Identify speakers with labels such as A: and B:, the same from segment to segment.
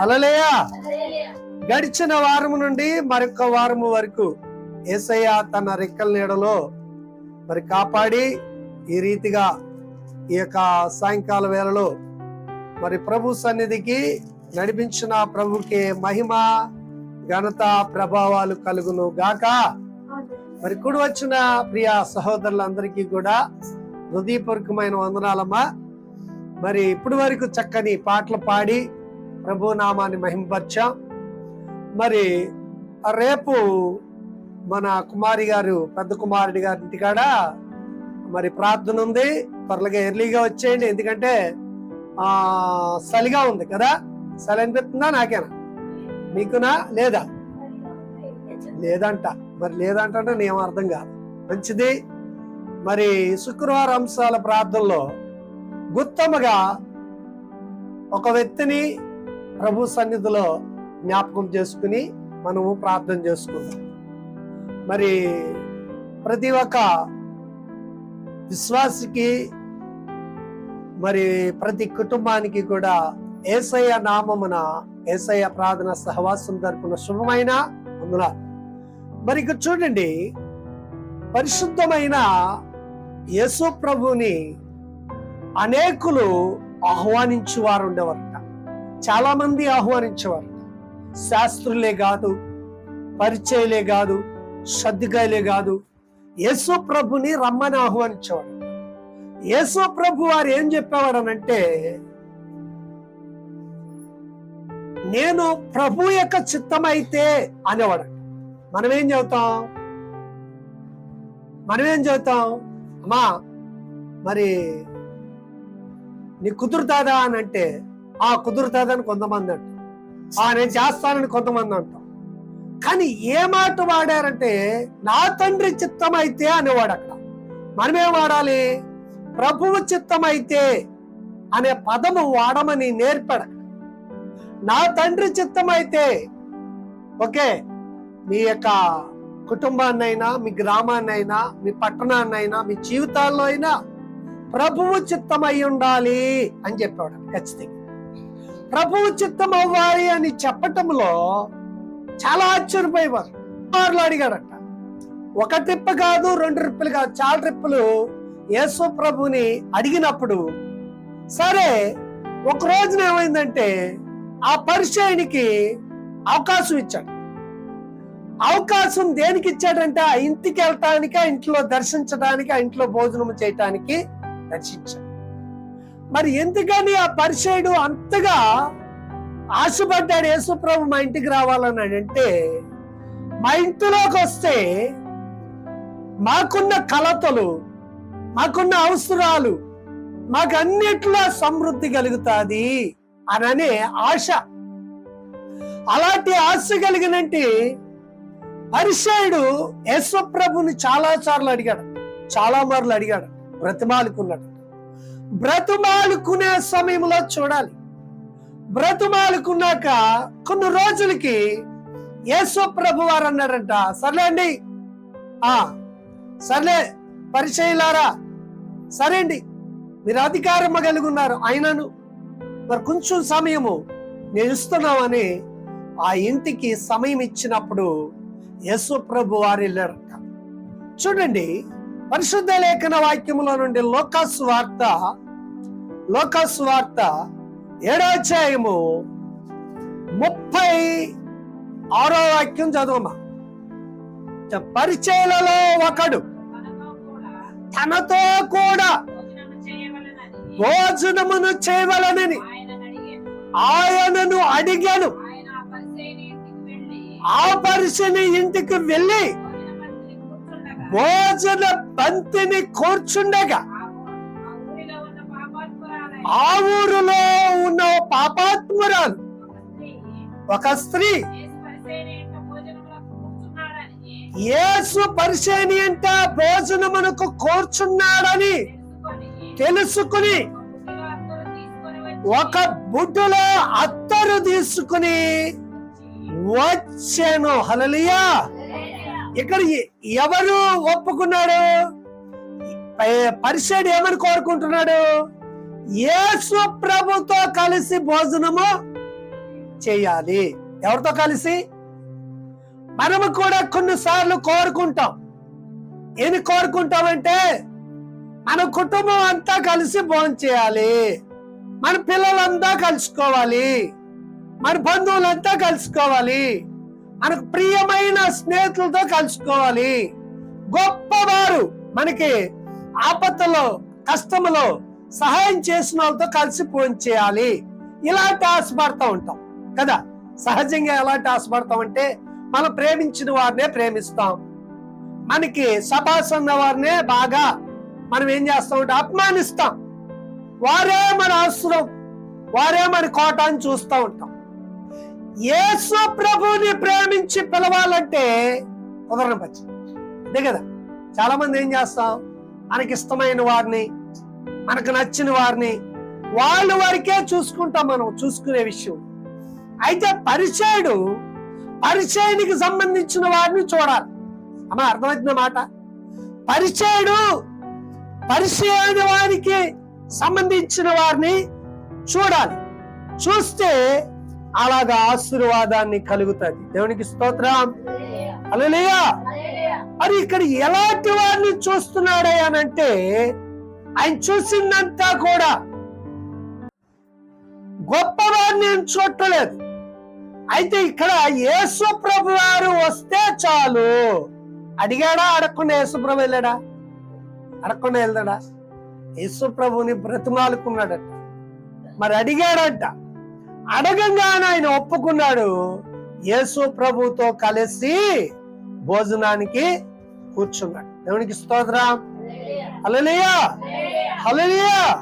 A: అలలేయా గడిచిన వారము నుండి మరొక వారము వరకు ఏసయ్య తన రెక్కల నీడలో మరి కాపాడి ఈ రీతిగా ఈ యొక్క సాయంకాల వేళలో మరి ప్రభు సన్నిధికి నడిపించిన ప్రభుకి మహిమ ఘనత ప్రభావాలు కలుగును గాక. మరి కుడి వచ్చిన ప్రియ సహోదరులందరికీ కూడా హృదయపూర్వకమైన వందనాలమ్మా. మరి ఇప్పటి వరకు చక్కని పాటలు పాడి ప్రభు నామాన్ని మహింపరిచాం. మరి రేపు మన కుమారి గారు పెద్ద కుమారుడి గారి ఇంటికాడ మరి ప్రార్థన ఉంది. త్వరగా ఎర్లీగా వచ్చేయండి. ఎందుకంటే ఆ చలిగా ఉంది కదా. చలి అనిపిస్తుందా నాకేనా? మీకునా? లేదా? లేదంట. మరి లేదంట అంటే నేను అర్థం కాదు. మంచిది. మరి శుక్రవారం అంశాల ప్రార్థనలో గుత్తముగా ఒక వ్యక్తిని ప్రభు సన్నిధిలో జ్ఞాపకం చేసుకుని మనము ప్రార్థన చేసుకుందాం. మరి ప్రతి ఒక్క విశ్వాసికి మరి ప్రతి కుటుంబానికి కూడా ఏసయ్య నామమున ఏసయ్య ప్రార్థన సహవాసం తరపున శుభమైన అందున మరి ఇక్కడ చూడండి పరిశుద్ధమైన యేసు ప్రభుని అనేకులు ఆహ్వానించేవారు ఉండేవారు. చాలా మంది ఆహ్వానించేవారు. శాస్త్రులే కాదు పరిచయలే కాదు సర్దికాయలే కాదు యేసు ప్రభుని రమ్మని ఆహ్వానించేవాడు యేసు ప్రభు వారు ఏం చెప్పేవాడనంటే నేను ప్రభు యొక్క చిత్తం అయితే అనేవాడు. మనం ఏం చెబుతాం? మనం ఏం చెబుతాం? అమ్మా మరి నీ కుదురుతాదా అని అంటే ఆ కుదురుతుందని కొంతమంది అంటారు. ఆ నేను చేస్తానని కొంతమంది అంటాం కానీ ఏ మాట వాడారంటే నా తండ్రి చిత్తం అయితే అనేవాడు అక్కడ. మనమేం వాడాలి? ప్రభువు చిత్తం అయితే అనే పదము వాడమని నేర్పాడు నా తండ్రి చిత్తం అయితే ఓకే మీ యొక్క కుటుంబాన్నైనా మీ గ్రామాన్నైనా మీ పట్టణాన్నైనా మీ జీవితాల్లో అయినా ప్రభువు చిత్తమై ఉండాలి అని చెప్పాడు ఖచ్చితంగా. ప్రభువు చిత్తం అవ్వాలి అని చెప్పటంలో చాలా ఆశ్చర్యపోయేవారు. మార్లు అడిగాడట ఒక ట్రిప్ కాదు రెండు ట్రిప్పులు కాదు చాలా ట్రిప్పులు యేసు ప్రభుని అడిగినప్పుడు సరే ఒక రోజున ఏమైందంటే ఆ పరిచయానికి అవకాశం ఇచ్చాడు. అవకాశం దేనికి ఇచ్చాడంటే ఆ ఇంటికి వెళ్ళటానికి ఆ ఇంట్లో దర్శించడానికి ఆ ఇంట్లో భోజనం చేయటానికి దర్శించాడు. మరి ఎందుకని ఆ పరిచయుడు అంతగా ఆశపడ్డాడు యేసుప్రభు మా ఇంటికి రావాలని అంటే మా ఇంటిలోకి వస్తే మాకున్న కలతలు మాకున్న అవసరాలు మాకు అన్నిట్లో సమృద్ధి కలుగుతుంది అననే ఆశ. అలాంటి ఆశ కలిగినంటే పరిచయుడు యేసుప్రభుని చాలా సార్లు అడిగాడు చాలా మార్లు అడిగాడు బ్రతిమాలుకున్నాడు. బ్రతుమాలుకునే సమయంలో చూడాలి. బ్రతుమాలుకున్నాక కొన్ని రోజులకి యేసు ప్రభు వారు అన్నారంట సర్లే అండి. ఆ సర్లే పరిచయలారా. సరే అండి. మీరు అధికారం కలిగి ఉన్నారు. ఆయనను మరి కొంచెం సమయము నేను ఇస్తున్నామని ఆ ఇంటికి సమయం ఇచ్చినప్పుడు యేసు ప్రభు వారు వెళ్ళారంట. చూడండి పరిశుద్ధ లేఖన వాక్యములో నుండి లోకాసు వార్త లోకాసు వార్త ఏడో అధ్యాయము ముప్పై ఆరో వాక్యం చదవమా? పరిచయలలో ఒకడు తనతో కూడా భోజనమును చేయవలనని ఆయనను అడిగాను. ఆ పరిచయని ఇంటికి వెళ్ళి భోజన బంతిని కూర్చుండగా ఆ ఊరిలో ఉన్న పాపాత్మురాలు ఒక స్త్రీ యేసు పరిచయని అంట భోజనమునకు కూర్చున్నాడని తెలుసుకుని ఒక బుడ్డులో అత్తరు తీసుకుని వచ్చాను. హలలియా ఇక్కడ ఎవరు ఒప్పుకున్నాడు? ప- ఏమని కోరుకుంటున్నాడు? యేసు ప్రభుతో కలిసి భోజనము చేయాలి. ఎవరితో కలిసి? మనము కూడా కొన్నిసార్లు కోరుకుంటాం. ఏమి కోరుకుంటామంటే మన కుటుంబం అంతా కలిసి భోజనం చేయాలి. మన పిల్లలంతా కలుసుకోవాలి. మన బంధువులంతా కలుసుకోవాలి. మనకు ప్రియమైన స్నేహితులతో కలుసుకోవాలి. గొప్పవారు మనకి ఆపత్తులో కష్టములో సహాయం చేసిన వాళ్ళతో కలిసి ఫోన్ చేయాలి. ఇలాంటి ఆశపడతా ఉంటాం. కదా? సహజంగా ఎలాంటి ఆశపడతాం అంటే మనం ప్రేమించిన వారినే ప్రేమిస్తాం. మనకి సభాస్ వారినే బాగా మనం ఏం చేస్తాం అంటే అపమానిస్తాం వారే మన అవసరం వారే మన కోట అని చూస్తూ ఉంటాం. యేసు ప్రభుని ప్రేమించి పిలవాలంటే కుదరని పచ్చి అదే కదా? చాలా మంది ఏం చేస్తాం? మనకి ఇష్టమైన వారిని మనకు నచ్చిన వారిని వాళ్ళు వరకే చూసుకుంటాం మనం చూసుకునే విషయం. అయితే పరిచయుడు పరిచయానికి సంబంధించిన వారిని చూడాలి. అమ్మా అర్థమవుతున్న మాట? పరిచయుడు పరిచయమైన వారికి సంబంధించిన వారిని చూడాలి. చూస్తే అలాగా ఆశీర్వాదాన్ని కలుగుతుంది. దేవునికి స్తోత్రం. అలలేయా మరి ఇక్కడ ఎలాంటి వారిని చూస్తున్నాడే అని అంటే ఆయన చూసిందంతా కూడా గొప్ప నేను చూడలేదు అయితే ఇక్కడ యేసు ప్రభు వారు వస్తే చాలు. అడిగాడా? అడగకుండా యేసు ప్రభు వెళ్ళాడా? అడగకుండా వెళ్దాడా యేసు ప్రభుని బ్రతిమాలుకున్నాడట. మరి అడిగాడంట. అడగంగానే ఆయన ఒప్పుకున్నాడు. యేసు ప్రభుతో కలిసి భోజనానికి కూర్చున్నాడు. దేవునికి స్తోత్రం. అలలియా హల్లెలూయా.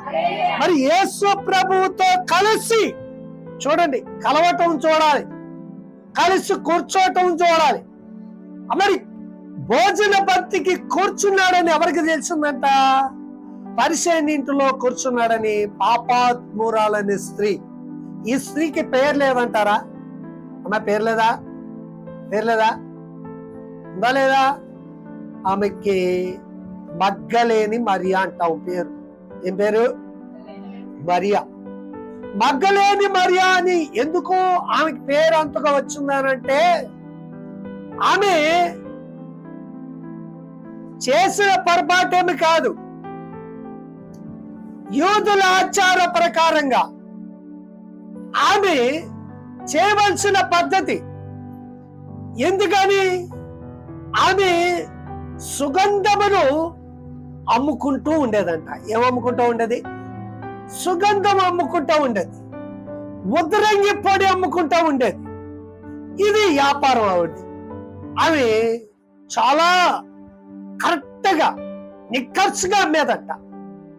A: మరి యేసు ప్రభువుతో కలిసి చూడండి కలవటం చూడాలి కలిసి కూర్చోవటం చూడాలి. మరి భోజన భక్తికి కూర్చున్నాడని ఎవరికి తెలిసిందంట? పరిచయం ఇంటిలో కూర్చున్నాడని పాపాత్మురాలనే స్త్రీ. ఈ స్త్రీకి పేరు లేదంటారా? అన్న పేరు లేదా? పేరు లేదా? ఉందా లేదా? ఆమెకి మగ్గలేని మరియా అంటాం పేరు. ఏం పేరు? మరియా. మగ్గలేని మరియా అని ఎందుకు ఆమెకి పేరు అంతగా వచ్చిందనంటే ఆమె చేసిన పొరపాటేమి కాదు. యూదుల ఆచార ప్రకారంగా ఆమె చేయవలసిన పద్ధతి ఎందుకని? ఆమె సుగంధమును అమ్ముకుంటూ ఉండేదంట. ఏమమ్ముకుంటూ ఉండేది? సుగంధం అమ్ముకుంటూ ఉండేది. ఉదరంగి పొడి అమ్ముకుంటూ ఉండేది. ఇది వ్యాపారం ఆవిడది. ఆమె చాలా కరెక్ట్గా నిక్కర్చుగా అమ్మేదంట.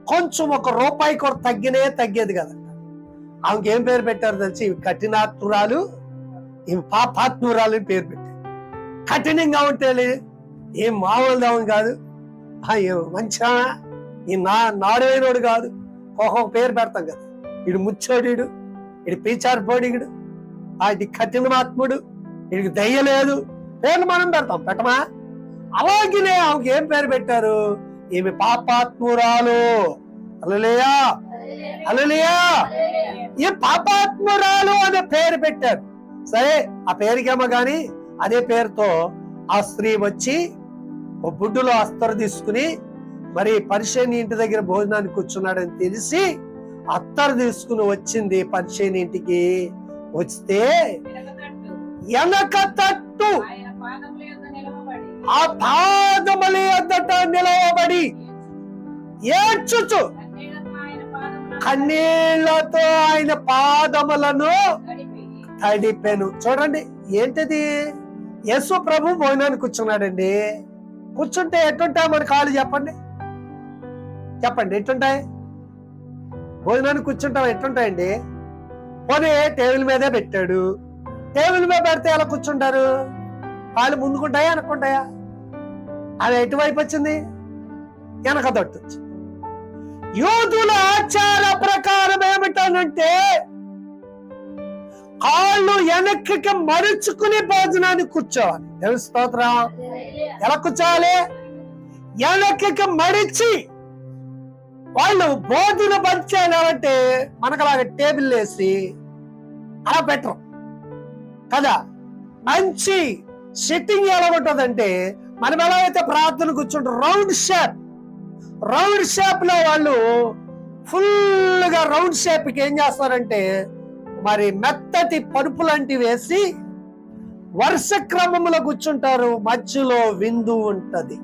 A: కొంచెం ఒక రూపాయి కూడా తగ్గినే తగ్గేది కదంట. ఆమెకి ఏం పేరు పెట్టారు తెలిసి ఇవి కఠినాత్మురాలు ఇవి పాపాత్మురాలు పేరు పెట్టారు. కఠినంగా ఉంటే ఏం మామూలు కాదు. ఆ, ఏం మంచిగా ఈ నా నాడేనోడు కాదు. ఒక పేరు పెడతాం కదా. ఇడు ముచ్చోడు ఇడు పీచారు పోడిగుడు ఆ కఠినమాత్ముడు కఠినాత్ముడు ఇడికి దయ్య లేదు. పేర్లు మనం పెడతాం పెట్టమా? అలాగనే ఆమెకి ఏం పేరు పెట్టారు? ఈమె పాపాత్మురాలు. అలలేయా అలలేయా ఈ పాపాత్మురాలు అనే పేరు పెట్టారు. సరే ఆ పేరుకేమో గాని అదే పేరుతో ఆ స్త్రీ వచ్చి ఓ బుడ్డులో అస్తరు తీసుకుని మరి పరిచయని ఇంటి దగ్గర భోజనానికి కూర్చున్నాడని తెలిసి అత్తరు తీసుకుని వచ్చింది పరిచయని ఇంటికి. వస్తే వెనక తట్టు ఆ పాదముల ఎద్దట నిలవబడి ఏడ్చుచు
B: కన్నీళ్ళతో ఆయన పాదములను తడిపాను
A: తడిపెను. చూడండి ఏంటిది? యేసు ప్రభు భోజనానికి కూర్చున్నాడండి. కూర్చుంటే ఎట్టుంటాయి మన కాళ్ళు చెప్పండి. చెప్పండి ఎట్టుంటాయి భోజనానికి కూర్చుంటాం ఎట్టుంటాయండి పోనీ టేబుల్ మీదే పెట్టాడు. టేబుల్ మీద పెడితే ఎలా కూర్చుంటారు? కాళ్ళు ముందుకుంటాయా వెనక్కుంటాయా? అది ఎటువైపు వచ్చింది? వెనక తట్టు యూదుల ఆచార ప్రకారం ఏమిటనంటే కాళ్ళు వెనక్కి మరుచుకుని భోజనాన్ని కూర్చోవాలి. తెలుసు స్తోత్రం? ఎలా కూర్చోవాలి? వెనక్కి మడిచి వాళ్ళు భోజన పంచాలంటే మనకు అలాగ టేబుల్ వేసి అలా పెట్టరు. కదా? మంచి సిట్టింగ్ ఎలా ఉంటుందంటే మనం ఎలా అయితే ప్రార్థన కూర్చుంటాం రౌండ్ షేప్. రౌండ్ షేప్లో వాళ్ళు ఫుల్గా రౌండ్ షేప్కి ఏం చేస్తారంటే మరి మెత్తటి పరుపు లాంటివి వేసి వరుస క్రమంలో కూర్చుంటారు. మధ్యలో విందు ఉంటది.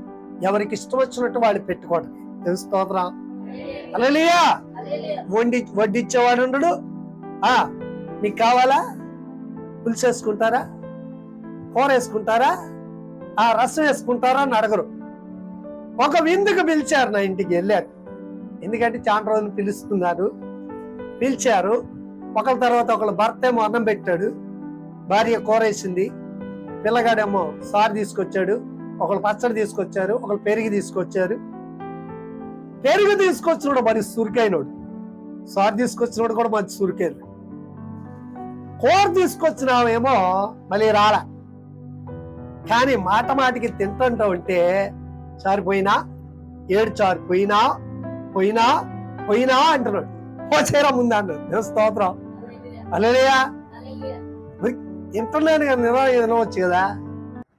A: ఎవరికి ఇష్టం వచ్చినట్టు వాళ్ళు పెట్టుకోవడం. తెలుస్తోత్రా అలలియా వండి వడ్డిచ్చేవాడు ఉండడు. ఆ మీకు కావాలా? పులుసు వేసుకుంటారా? కూర వేసుకుంటారా? ఆ రసం వేసుకుంటారా అని అడగరు. ఒక విందుకు పిలిచారు నా ఇంటికి వెళ్ళారు. ఎందుకంటే చాలా రోజులు పిలుస్తున్నారు. పిలిచారు. ఒకళ్ళ తర్వాత ఒకళ్ళ భర్త ఏమో అన్నం పెట్టాడు. భార్య కూరేసింది. పిల్లగాడేమో సారు తీసుకొచ్చాడు. ఒకళ్ళు పచ్చడి తీసుకొచ్చారు. ఒకళ్ళు పెరిగి తీసుకొచ్చారు. పెరుగు తీసుకొచ్చినోడు మరి సురికైనోడు. సారు తీసుకొచ్చినోడు కూడా మంచి సురికైన కూర తీసుకొచ్చినామేమో మళ్ళీ రాలా. కానీ మాట మాటికి తింటుంటా ఉంటే చారిపోయినా ఏడు చారు పోయినా పోయినా పోయినా అంటున్నాడు. పోచేరా ముందు అన్నాడు స్తోత్రం. అలేయా తింటున్నాను కదా నిర్ణయం వినవచ్చు కదా?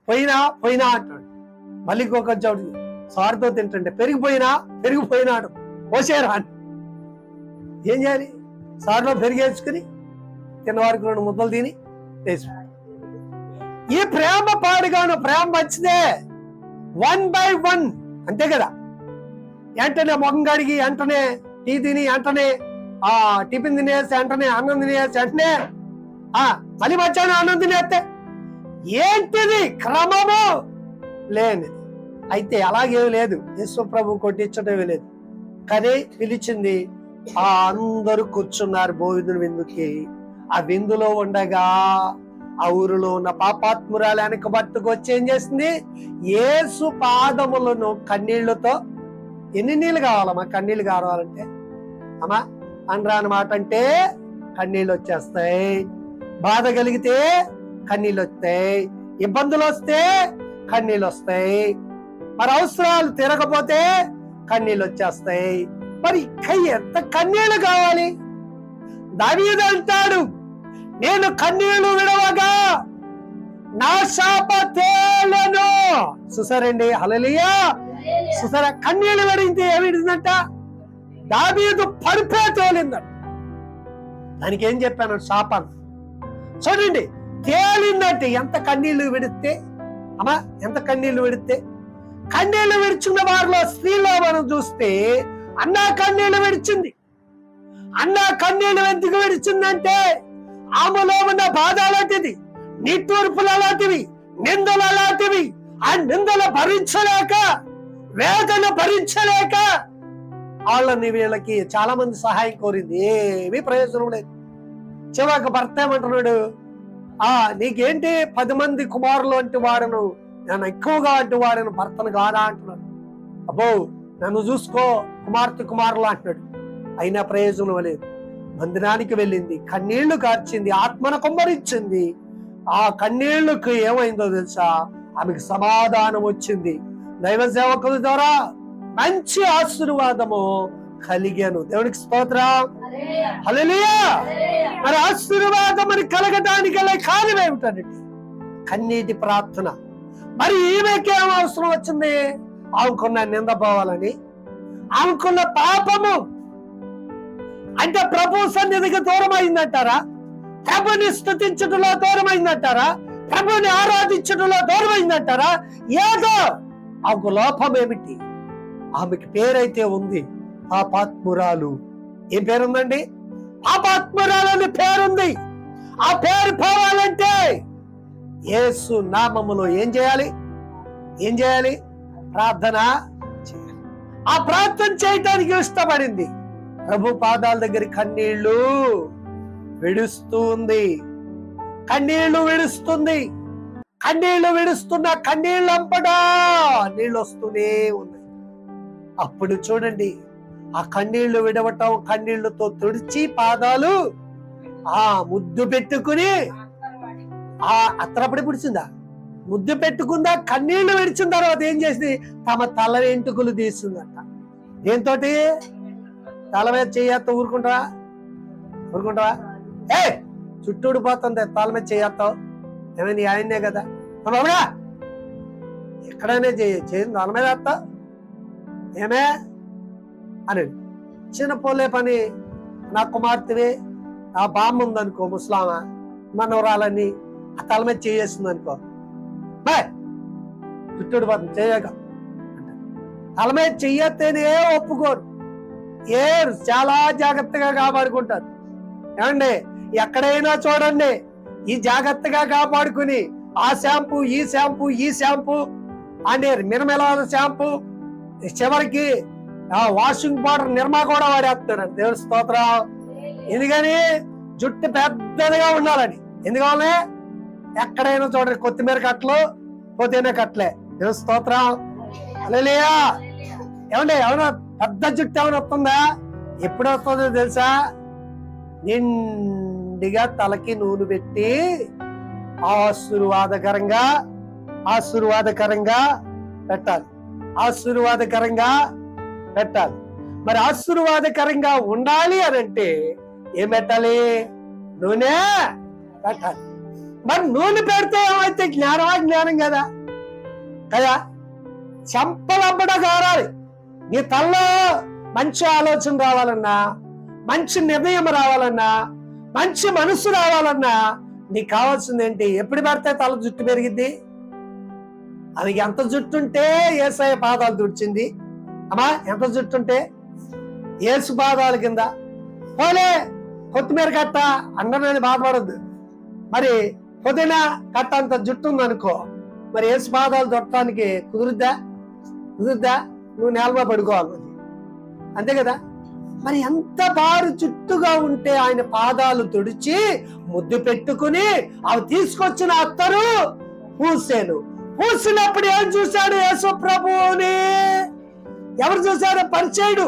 A: పోయినా పోయినా అంటాడు. మళ్ళీ ఇంకొక చోటు సార్తో తింటుంటే పెరిగిపోయినా పెరిగిపోయినాడు పోసేరా అని. ఏం చేయాలి? సార్లో పెరిగేసుకుని తినవారికి రెండు ముద్దలు తిని లేచి ఈ ప్రేమ పాడుగాను ప్రేమ మంచిదే. One by one. అంతే కదా? వెంటనే మొగం కడిగి వెంటనే టీ తిని వెంటనే ఆ టిఫిన్ తినేసి వెంటనే అన్నం తినేసి వెంటనే ఆ మళ్ళీ మధ్యాహ్నం అన్నం తినేస్తే ఏంటిది క్రమము లేనిది. అయితే అలాగే లేదు. యేసు ప్రభు కొట్టించడం లేదు. కానీ పిలిచింది ఆ అందరూ కూర్చున్నారు భోజనం విందుకి. ఆ విందులో ఉండగా ఆ ఊరిలో ఉన్న పాపాత్మురాలు వెనక పట్టుకొచ్చి ఏం చేసింది? ఏసు పాదములను కన్నీళ్ళతో ఎన్ని నీళ్ళు కావాలమ్మా? కన్నీళ్ళు కావాలంటే అమ్మా అనరా మాట అంటే కన్నీళ్ళు వచ్చేస్తాయి బాధ కలిగితే కన్నీళ్ళు వస్తాయి ఇబ్బందులు వస్తే కన్నీళ్ళు వస్తాయి మరి అవసరాలు తిరగపోతే కన్నీళ్ళు వచ్చేస్తాయి మరి ఇంకా ఎంత కన్నీళ్ళు కావాలి? దావీదు అంటాడు నేను కన్నీళ్ళు విడవగా నా శాప తేలను. చూసారండి? హలలియా చూసారా? కన్నీళ్ళు విడితే ఏమిటిందంట దావీదు పడిపే తేలిందంట దానికి ఏం చెప్పాను? శాపాన్ని చూడండి తేలిందంటే ఎంత కన్నీళ్ళు విడితే అమ్మా ఎంత కన్నీళ్ళు విడితే కన్నీళ్ళు విడుచున్న వారిలో స్త్రీలో మనం చూస్తే అన్నా కన్నీళ్ళు విడిచింది. అన్నా కన్నీళ్ళు ఎందుకు విడిచిందంటే ఆమెలో ఉన్న బాధ అలాంటిది నిట్టూర్పులు అలాంటివి నిందలు అలాంటివి ఆ నిందలు భరించలేక వేదన భరించలేక వాళ్ళని వీళ్ళకి చాలా మంది సహాయం కోరింది. ఏమీ ప్రయోజనం లేదు. చివరికి భర్త ఏమంటున్నాడు? ఆ నీకేంటి? పది మంది కుమారులు అంటే వాడను. నేను ఎక్కువగా అంటే వాడను. భర్తను కాదా? అంటున్నాడు. అబ్బో నన్ను చూసుకో. కుమార్తె కుమారులు అంటున్నాడు. అయినా ప్రయోజనం లేదు. మందిరానికి వెళ్ళింది. కన్నీళ్ళు కార్చింది. ఆత్మను కుమ్మరించింది. ఆ కన్నీళ్ళకు ఏమైందో తెలుసా? ఆమెకు సమాధానం వచ్చింది. దైవ సేవకుల ద్వారా మంచి ఆశీర్వాదము కలిగాను. దేవునికి స్తోత్రం. మరి ఆశీర్వాదం మరి కలగడానికి గల కారణం ఏమిటండి? కన్నీటి ప్రార్థన. మరి ఈమెకి ఏం అవసరం వచ్చింది? ఆమెకున్న నింద పోవాలని ఆమెకున్న పాపము. అంటే ప్రభు సన్నిధికి దూరం అయిందంటారా ప్రభుని స్థుతించడంలో దూరం అయిందంటారా ప్రభుని ఆరాధించడంలో దూరం అయిందంటారా ఏదో ఆమెకు లోపం ఏమిటి? ఆమెకి పేరైతే ఉంది పాపాత్మురాలు. ఏం పేరుందండి? పాపాత్మురాలు అని పేరుంది. ఆ పేరు పోవాలంటే యేసు నామములో ఏం చేయాలి? ఏం చేయాలి? ప్రార్థన చేయాలి. ఆ ప్రార్థన చేయటానికి ఇష్టపడింది. ప్రభు పాదాల దగ్గర కన్నీళ్ళు విడుస్తూ ఉంది. కన్నీళ్ళు విడుస్తుంది. కన్నీళ్ళు విడుస్తున్న కన్నీళ్ళు అంపడా నీళ్ళు వస్తూనే ఉంది అప్పుడు చూడండి ఆ కన్నీళ్ళు విడవటం కన్నీళ్ళతో తుడిచి పాదాలు ఆ ముద్దు పెట్టుకుని ఆ అత్తరపడి పుడిచిందా? ముద్దు పెట్టుకుందా కన్నీళ్ళు విడిచిన తర్వాత ఏం చేసింది? తమ తల వెంట్రుకలు తీస్తుందట దేంతో తల మీద చేయత్త ఊరుకుంటారా ఊరుకుంటారా ఏ చుట్టూడు పోతుంది తల మీద చేయత్తావు ఏమైంది ఆయన్నే కదా. ఎక్కడైనా చేయి తల మీద వేస్తావు ఏమే? అని. చిన్న పోలే పని. నా కుమార్తెవే? నా బామ్మ ఉందనుకో ముస్లామ. మనవరాలని ఆ తల మీద చేయేస్తుంది అనుకో బాయ్ చుట్టూడు పదం చేయక తల మీద చెయ్యత్తేనే ఒప్పుకోరు. ఏ చాలా జాగ్రత్తగా కాపాడుకుంటారు. ఏమండి? ఎక్కడైనా చూడండి. ఈ జాగ్రత్తగా కాపాడుకుని ఆ షాంపూ ఈ షాంపూ ఈ షాంపూ అంటే మినమిలాద షాంపూ చివరికి ఆ వాషింగ్ పౌడర్ నిర్మా కూడా వాడేస్తున్నాడు. దేవుడి స్తోత్రం. ఎందుకని? జుట్టు పెద్దదిగా ఉండాలని. ఎందుకని ఎక్కడైనా చూడండి కొత్తిమీర కట్టలు పోతేనే కట్టలే. దేవుడి స్తోత్రం. అలేయా ఏమండి ఏమైనా పెద్ద జుట్టు ఏమైనా వస్తుందా? ఎప్పుడు వస్తుందో తెలుసా? నిండిగా తలకి నూనె పెట్టి ఆశీర్వాదకరంగా ఆశీర్వాదకరంగా పెట్టాలి. ఆశీర్వాదకరంగా పెట్టాలి. మరి ఆశీర్వాదకరంగా ఉండాలి అని అంటే ఏం పెట్టాలి? నూనె పెట్టాలి. మరి నూనె పెడితే ఏమైతే జ్ఞానమా జ్ఞానం కదా? కదా? చంపలంపడ కారాలి నీ తల్లో మంచి ఆలోచన రావాలన్నా మంచి నిర్ణయం రావాలన్నా మంచి మనసు రావాలన్నా నీకు కావాల్సింది ఏంటి? ఎప్పుడు పెడితే తల జుట్టు పెరిగిద్ది? అది ఎంత జుట్టు ఉంటే ఏసఐ పాదాలు తుడిచింది. అమ్మా ఎంత జుట్టు ఉంటే ఏసు పాదాల కింద. పోలే కొత్తిమీర కట్ట అన్నని బాధపడద్దు. మరి పుదీనా కట్ట అంత జుట్టు ఉందనుకో మరి ఏసు పాదాలు దొట్టడానికి కుదురుద్దా? కుదురుద్దా? నువ్వు నేలమా పడుకోవాలి అంతే కదా? మరి ఎంత బారు చుట్టుగా ఉంటే ఆయన పాదాలు తుడిచి ముద్దు పెట్టుకుని అవి తీసుకొచ్చిన అత్తరు పూసేను పూసినప్పుడు ఏం చూశాడు యేసు ప్రభువుని? ఎవరు చూశాడు పరిచయుడు.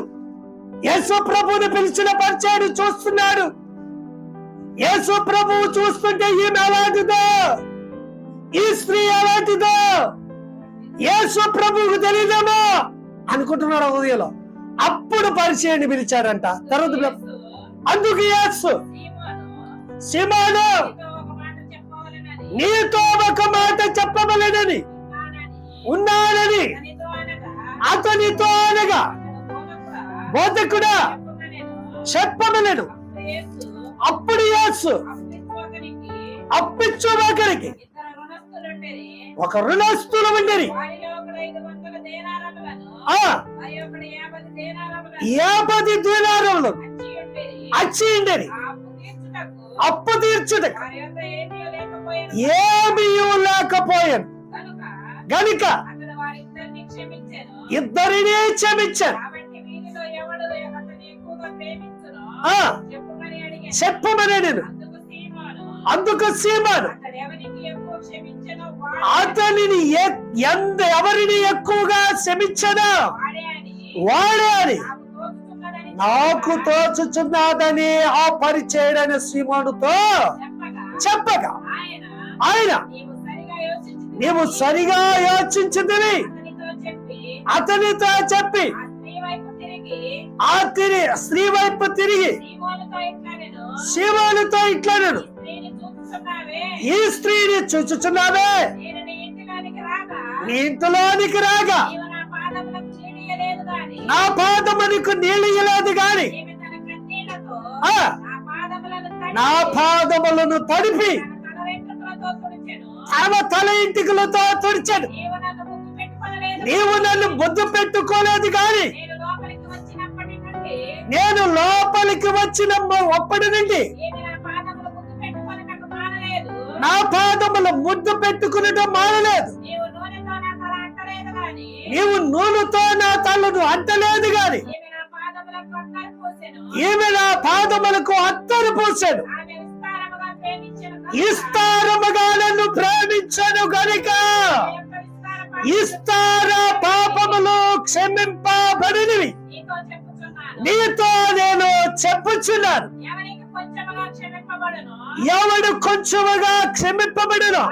A: యేసు ప్రభువుని పిలిచిన పరిచయుడు చూస్తున్నాడు. యేసు ప్రభువు చూస్తుంటే ఈమె ఎలాంటిదో? ఈ స్త్రీ ఎలాంటిదో? యేసు ప్రభువుకు తెలియదేమో అనుకుంటున్నాడు హృదయంలో? అప్పుడు పరిచయాన్ని పిలిచాడంట తర్వాత అందుకు యేసు. సిమాను. నీతో ఒక మాట చెప్పవలెనని ఉన్నానని. అతనితో అనగా బోధకుడా చెప్పవలెను అప్పుడు యేసు అప్పించు ఒకరికి ఒక రుణస్తులు ఉండేది. ఆ. దీనారములు అచ్చి ఉండేది. అప్పు తీర్చుట ఏమీ లేకపోయాను. గనుక ఇద్దరిని క్షమించాను. ఆ చెప్పమనే నేను అందుకు సీమాను. అతనిని ఎంత ఎవరిని ఎక్కువగా క్షమించను? వాడే అని. నాకు తోచుచున్నదని ఆ పరిచయుడైన శ్రీమానుతో చెప్పగా. ఆయన నీవు సరిగా యోచించిందని అతనితో చెప్పి ఆ తిరిగి స్త్రీ వైపు తిరిగి శివాలతో ఇట్లా నేను ఈ స్త్రీని చూచుచున్నావే. నీ ఇంటిలోనికి రాగా నా పాదమునకు నీళ్ళు ఇయ్యలేదు గాని ఆ, నా పాదములను తడిపి ఆమె తల ఇంటికలతో తుడిచాడు. నీవు నన్ను బుద్ధి పెట్టుకోలేదు. గాని
B: నేను లోపలికి
A: వచ్చిన అప్పటి నుండి
B: నా పాదములు ముద్దు
A: పెట్టుకునటం మానలేదు?
B: నీవు నూనెతో నా
A: తలను అంటలేదు గాని ఈమె నా పాదములకు అత్తరు పూసాడు.
B: విస్తారముగా ప్రేమించెను కనుక
A: ఇస్తారముగా నన్ను ప్రేమించను గనుక? ఇస్తార పాపములు క్షమింపబడినవి?
B: నీతో
A: నేను చెప్పుచున్నాను. ఎవడు కొంచెముగా క్షమింపబడినో?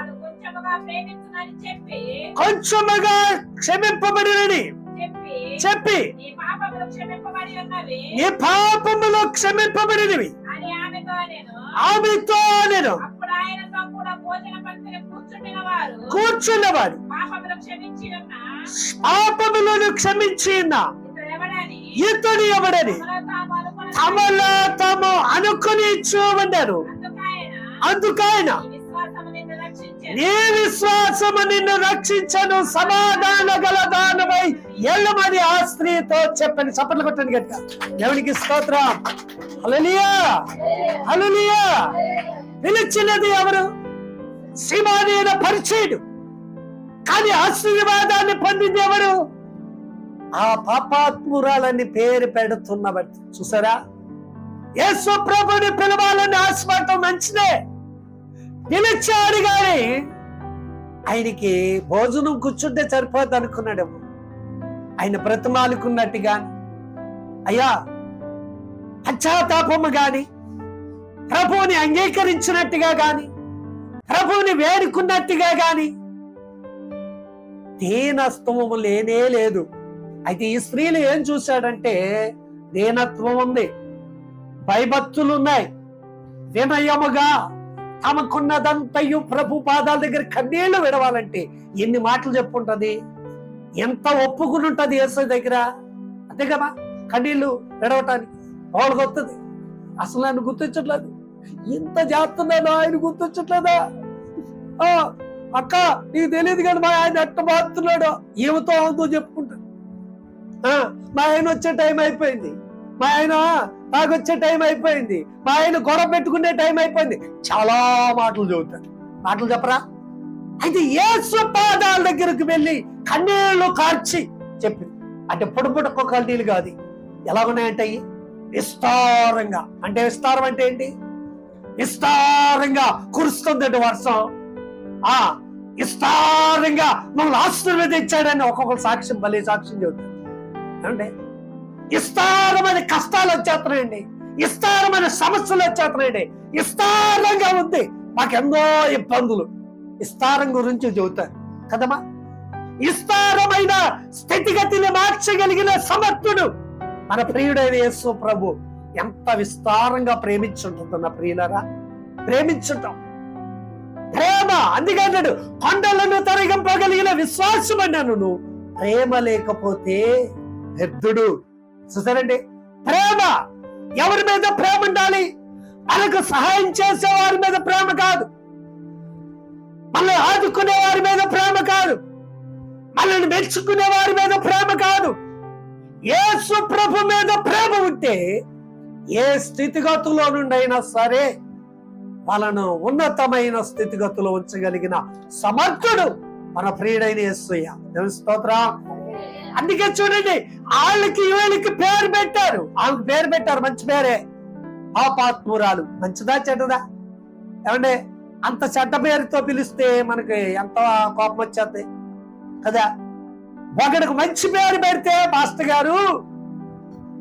B: కొంచెముగా
A: క్షమింపబడినని
B: చెప్పి నీ పాపములు
A: క్షమింపబడినవి.
B: ఆమెతో నేను
A: కూర్చున్నవాడు పాపములను క్షమించి ఉన్న
B: ఇతడు ఎవడని? తమలో తాము అనుకుని అందుకాయన?
A: అందుకైన. నీ విశ్వాసము నిన్ను రక్షించను. సమాధాన గల దానమై ఎల్లమని ఆ స్త్రీతో చెప్పండి. చప్పట్లు కొట్టండి గట్టిగా. దేవునికి స్తోత్రం. హల్లెలూయా! హల్లెలూయా! పిలిచినది ఎవరు? శ్రీమానైన పరిచయుడు. కానీ ఆశీర్వాదాన్ని పొందింది ఎవరు? ఆ పాపాత్మురాలని పేరు పెడుతున్నబట్టి చూసారా? యేసు ప్రభుని పిలవాలని ఆశపడటం మంచిదే. పిలిచాడు గాని ఆయనకి భోజనం కూర్చుంటే సరిపోద్ది అనుకున్నాడు ఆయన బ్రతమాలుకున్నట్టుగా అయ్యా పశ్చాత్తాపము గాని ప్రభువుని అంగీకరించినట్టుగా గాని ప్రభువుని వేడుకున్నట్టుగా గాని దీనత్వము లేనే లేదు. అయితే ఈ స్త్రీలు ఏం చూశాడంటే దీనత్వం ఉంది. భయభక్తులు ఉన్నాయి. వినయముగా తమకున్నదంతయు ప్రభు పాదాల దగ్గర కన్నీళ్ళు విడవాలంటే ఎన్ని మాటలు చెప్పుంటది? ఎంత ఒప్పుకుని ఉంటది యేసు దగ్గర? అంతే కదా? కన్నీళ్ళు విడవటానికి. వాళ్ళకి వస్తుంది అసలు నన్ను గుర్తించట్లేదు. ఇంత చేస్తున్నాను ఆయన గుర్తొచ్చట్లేదా? ఆ, అక్క నీకు తెలియదు కానీ మా ఆయన ఎట్ట మారుతున్నాడు ఏమితో ఉందో చెప్పుకుంటా. ఆ, మా ఆయన వచ్చే టైం అయిపోయింది. మా ఆయన తాగొచ్చే టైం అయిపోయింది. మా ఆయన గొడవ పెట్టుకునే టైం అయిపోయింది. చాలా మాటలు చెబుతారు మాటలు చెప్పరా? అయితే ఏసు పాదాల దగ్గరకు వెళ్ళి కన్నీళ్ళు కార్చి చెప్పింది. అంటే పొడి పొడి కన్నీళ్ళు కాదు. ఎలా ఉన్నాయంటే విస్తారంగా. అంటే విస్తారం అంటే ఏంటి? విస్తారంగా కురుస్తుందండి వర్షం ఆ విస్తారంగా మమ్మల్ని ఆశీర్వదించాడని ఒక్కొక్క సాక్ష్యం భలే సాక్ష్యం చెబుతారు. అంటే విస్తారమైన కష్టాలు వచ్చేస్తున్నాయండి. విస్తారమైన సమస్యలు వచ్చేస్తున్నాయండి. విస్తారంగా ఉంది. మాకెన్నో ఇబ్బందులు. విస్తారం గురించి చెబుతారు. కదమ్మా? విస్తారమైన స్థితిగతిని మార్చగలిగిన సమర్థుడు మన ప్రియుడైన యేసు ప్రభు. ఎంత విస్తారంగా ప్రేమించుంటుందన్న ప్రియులరా. ప్రేమించుంటాం. ప్రేమ అందుకే అన్నాడు కొండలను తొలగింపగలిగిన విశ్వాసం అన్నాను నువ్వు. ప్రేమ లేకపోతే వ్యర్థుడు. చూసారండి? ప్రేమ ఎవరి మీద ప్రేమ ఉండాలి? మనకు సహాయం చేసే వారి మీద ప్రేమ కాదు. మనల్ని ఆదుకునే వారి మీద ప్రేమ కాదు. మనల్ని మెచ్చుకునే వారి మీద ప్రేమ కాదు. యేసు ప్రభు మీద ప్రేమ ఉంటే ఏ స్థితిగతుల్లో నుండి అయినా సరే వాళ్ళను ఉన్నతమైన స్థితిగతులు ఉంచగలిగిన సమర్థుడు మన ప్రియుడైన యేసయ్య. దేవుని అందుకే చూడండి వాళ్ళకి వీళ్ళకి పేరు పెట్టారు. వాళ్ళకి పేరు పెట్టారు మంచి పేరే. పాపాత్మురాలు. మంచిదా చెడ్డదా? ఏమంటే అంత చెడ్డ పేరుతో పిలిస్తే మనకి ఎంత కోపం వచ్చేది కదా? ఒకడికి మంచి పేరు పెడితే మాస్టర్ గారు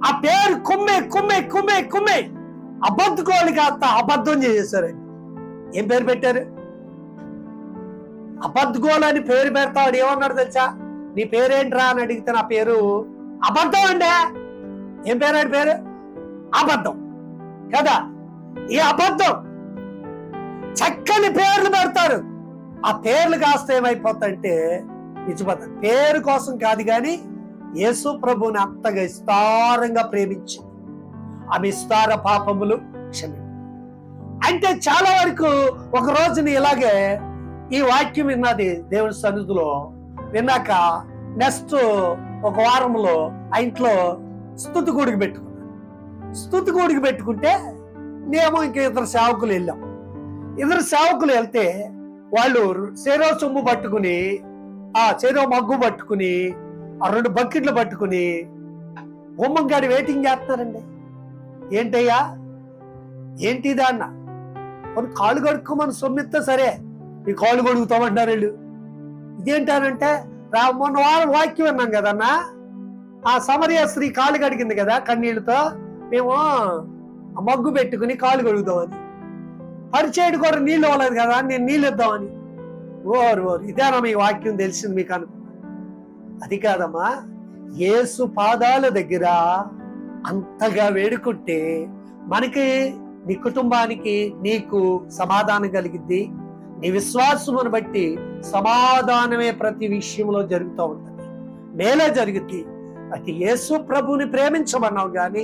A: ఆ పేరు కుమ్మే కుమ్మే కుమ్మే కుమ్మే. అబద్ధకోళ్ళకి కాస్త అబద్ధం చేసేసారు. ఏం పేరు పెట్టారు? అబద్ధగోలు అని పేరు పెడతాడు ఏమన్నాడు తెలుసా? నీ పేరేంట్రా అని అడిగితే నా పేరు అబద్ధం అండి. ఏం పేరు ఆడి పేరు? అబద్ధం. కదా? ఈ అబద్ధం? చక్కని పేర్లు పెడతారు. ఆ పేర్లు కాస్త ఏమైపోతాయంటే నిజపద పేరు కోసం కాదు కానీ యేసు ప్రభుని అంతగా విస్తారంగా ప్రేమించి ఆ విస్తార పాపములు క్షమి అంటే చాలా వరకు ఒక రోజుని ఇలాగే ఈ వాక్యం విన్నది దేవుని సన్నిధిలో విన్నాక నెక్స్ట్ ఒక వారంలో ఆ ఇంట్లో స్థుతి కూడికి పెట్టుకున్నాను స్థుతి కూడికి పెట్టుకుంటే మేము ఇంక ఇద్దరు సేవకులు వెళ్ళాం. ఇద్దరు సేవకులు వెళ్తే వాళ్ళు సేరో సొమ్ము పట్టుకుని ఆ చేరో మగ్గు పట్టుకుని ఆ రెండు బకెట్లు పట్టుకుని గుమ్మంగాడి వెయిటింగ్ చేస్తున్నారండి ఏంటయ్యా? ఏంటి దాన్న కొన్ని కాళ్ళు కడుక్కోమని సొమ్మిస్తే సరే మీ కాళ్ళు కడుగుతామంటారు వీళ్ళు. ఇదేంటానంటే రా మొన్న వారం వాక్యం విన్నాం కదన్నా? ఆ సమరయ స్త్రీ కాళ్ళు కడిగింది కదా కన్నీళ్ళతో మేము మగ్గు పెట్టుకుని కాళ్ళు కడుగుతామని పరిచయం కూడా నీళ్ళు ఇవ్వలేదు కదా నేను నీళ్ళు ఇద్దామని. ఓరు ఓరు ఇదేనా మీ వాక్యం తెలిసింది మీకు అను అది కాదమ్మా ఏసు పాదాల దగ్గర అంతగా వేడుకుంటే మనకి నీ కుటుంబానికి నీకు సమాధానం కలిగిద్ది. నీ విశ్వాసమును బట్టి సమాధానమే ప్రతి విషయంలో జరుగుతూ ఉంటుంది. మేలే జరుగుతుంది అది యేసు ప్రభుని ప్రేమించమన్నావు గాని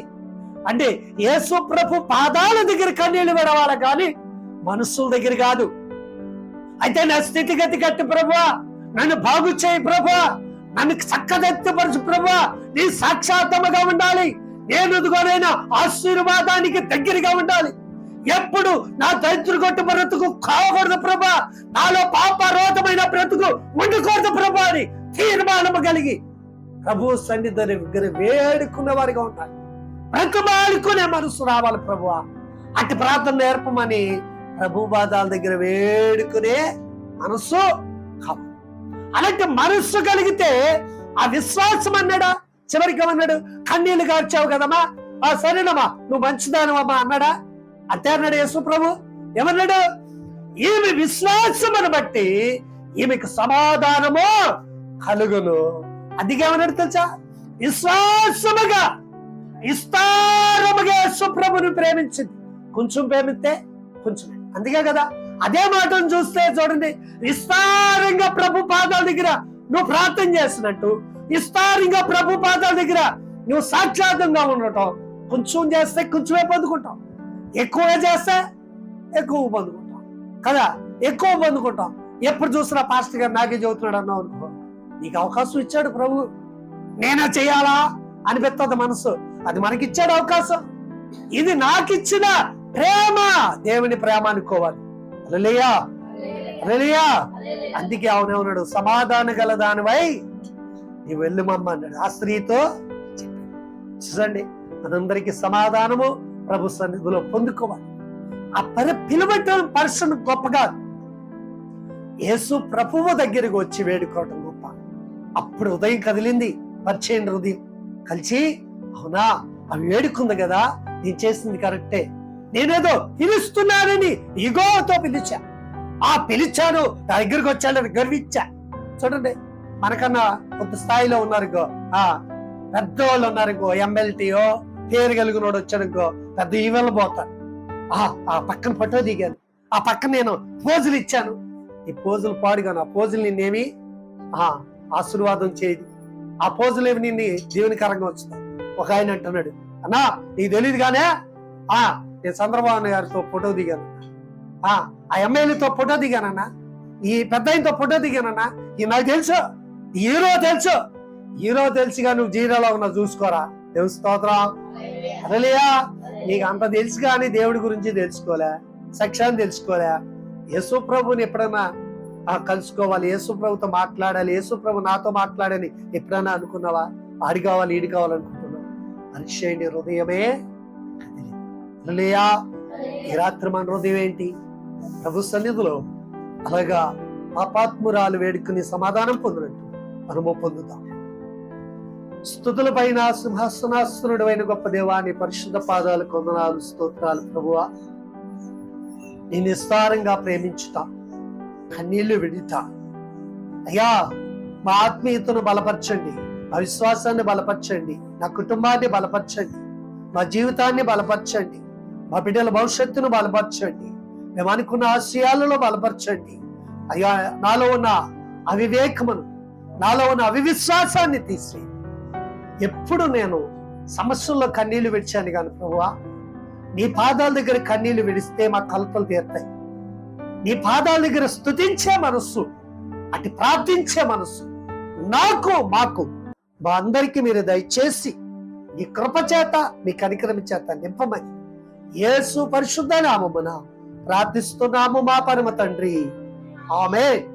A: అంటే యేసు ప్రభు పాదాల దగ్గర కన్నీళ్ళు విడవాలి కానీ మనస్సుల దగ్గర కాదు. అయితే నా స్థితిగతి కట్టి ప్రభు నన్ను బాగు చేయి ప్రభా నన్ను చక్కదెత్తపరచు ప్రభా. నీ సాక్షాత్తముగా ఉండాలి. నేను ఆశీర్వాదానికి దగ్గరగా ఉండాలి. ఎప్పుడు నా దరిద్ర కొట్టు బ్రతుకు కావకూడదు ప్రభా. నాలో పాపరోధమైన బ్రతుకు ఉండకూడదు ప్రభా అని తీర్మానము కలిగి ప్రభు సన్నిధి దగ్గర వేడుకున్న వారిగా ఉండాలి. బ్రతుమాడుకునే మనసు రావాలి ప్రభు. అట్టి ప్రార్థన నేర్పమని ప్రభు బాధాల దగ్గర వేడుకునే మనసు కావాలి. అలాంటి మనస్సు కలిగితే ఆ విశ్వాసం అన్నాడా? చివరికి ఏమన్నాడు? కన్నీళ్ళు కార్చావు కదమ్మా. ఆ సరేనమ్మా నువ్వు మంచిదానమ్మా అన్నాడా? అంతే అన్నాడు యేసు ప్రభు. ఏమన్నాడు? ఈమె విశ్వాసమును బట్టి ఈమెకు సమాధానము కలుగును. అదిగేమన్నాడు తెలుసా? విశ్వాసముగా విస్తారముగా యేసు ప్రభుని ప్రేమించింది. కొంచెం ప్రేమిస్తే కొంచెం అందుకే కదా అదే మాటను చూస్తే చూడండి విస్తారంగా ప్రభు పాదాల దగ్గర నువ్వు ప్రార్థన చేస్తున్నట్టు విస్తారంగా ప్రభు పాదాల దగ్గర నువ్వు సాక్షాతంగా ఉండటం కొంచెం చేస్తే కొంచెమే పొందుకుంటాం ఎక్కువ చేస్తే ఎక్కువ పొందుకుంటాం. కదా? ఎక్కువ పొందుకుంటాం. ఎప్పుడు చూసినా పాస్టర్ గారు నాకే చదువుతున్నాడు అన్నావు అనుకో. నీకు అవకాశం ఇచ్చాడు ప్రభు. నేనే చేయాలా? అనిపిస్తుంది మనసు. అది మనకిచ్చాడు అవకాశం. ఇది నాకిచ్చిన ప్రేమ. దేవుని ప్రేమ అనుకోవాలి. హల్లెలూయా. హల్లెలూయా. అందుకే అవునేమన్నాడు సమాధాన గల దానివై నీ వెళ్ళుమమ్మ అన్నాడు. ఆ స్త్రీతో చూడండి మనందరికి సమాధానము ప్రభు సన్నిధిలో పొందుకోవాలి. ఆ పరి పిలువటం పర్సన్ గొప్ప కాదు. యేసు ప్రభువు దగ్గరికి వచ్చి వేడుకోవటం గొప్ప. అప్పుడు ఉదయం కదిలింది. పరిచయం హృదయం. కలిసి అవునా? అవి వేడుకుంది కదా? నేను చేసింది కరెక్టే. నేనేదో పిలుస్తున్నానని ఇగోతో పిలిచా. ఆ పిలిచాను నా దగ్గరికి వచ్చాడని గర్వించా. చూడండి మనకన్నా కొంత స్థాయిలో ఉన్నారు ఇంకో ఆ పెద్ద వాళ్ళు ఉన్నారు ఇంకో ఎమ్మెల్టీయో పేరు కలిగినోడు వచ్చాడు ఇంకో పెద్ద ఈవెల్ పోతాను ఆ ఆ పక్కన ఫోటో దిగాను. ఆ పక్కన నేను పోజులు ఇచ్చాను. ఈ పోజులు పాడుగాను ఆ పోజులు నిన్నేమి? ఆ ఆశీర్వాదం చేయదు ఆ పోజులు ఏమి నిన్ను జీవనకరంగా వచ్చుతాయి ఒక ఆయన అంటున్నాడు అన్నా నీకు తెలియదు గానే ఆ నేను చంద్రబాబు గారితో ఫోటో దిగాను. ఆ ఆ ఎమ్మెల్యేతో ఫోటో దిగానన్నా. ఈ పెద్ద ఆయనతో ఫోటో దిగానన్నా. ఈ నాకు తెలుసు. హీరో తెలుసు. హీరో తెలుసుగా నువ్వు జీరోలో ఉన్నా చూసుకోరా? దేవుని స్తోత్రం. అరలియా నీకు అంత తెలుసు కానీ దేవుడి గురించి తెలుసుకోలే. సత్యాన్ని తెలుసుకోలే. యేసు ప్రభుని ఎప్పుడైనా కలుసుకోవాలి. యేసు ప్రభుతో మాట్లాడాలి. యేసు ప్రభు నాతో మాట్లాడని ఎప్పుడైనా అనుకున్నావా? ఆడి కావాలి ఈడి కావాలనుకుంటున్నావు? పరిచయండి హృదయమే. లేయా ఈ రాత్రి మన హృదయం ఏంటి? ప్రభు సన్నిధిలో అలాగా పాపాత్మురాలు వేడుకుని సమాధానం పొందినట్టు మనము పొందుతాం. స్థుతుల పైన సింహాసనాసనుడు అయిన గొప్ప దేవాన్ని పరిశుద్ధ పాదాలు కొందనాలు స్తోత్రాలు ప్రభువా. నేను నిస్తారంగా ప్రేమించుతా కన్నీళ్ళు విడితా. అయ్యా మా ఆత్మీయతను బలపరచండి మా విశ్వాసాన్ని బలపరచండి నా కుటుంబాన్ని బలపరచండి మా జీవితాన్ని బలపరచండి. మా బిడ్డల భవిష్యత్తును బలపరచండి. మేము అనుకున్న ఆశయాలలో బలపరచండి. అయ్యా నాలో ఉన్న అవివేకమును నాలో ఉన్న అవివిశ్వాసాన్ని తీసి ఎప్పుడు నేను సమస్యల్లో కన్నీళ్ళు విడిచాను కాను ప్రభువా నీ పాదాల దగ్గర కన్నీళ్ళు విడిస్తే మా కలతలు తీరుతాయి. నీ పాదాల దగ్గర స్తుతించే మనస్సు అటు ప్రార్థించే మనస్సు నాకు మాకు మా అందరికి మీరు దయచేసి నీ కృప చేత మీ కనికరం చేత నింపమని యేసు పరిశుద్ధ నామమున ప్రార్థిస్తున్నాము మా పరమ తండ్రి. ఆమె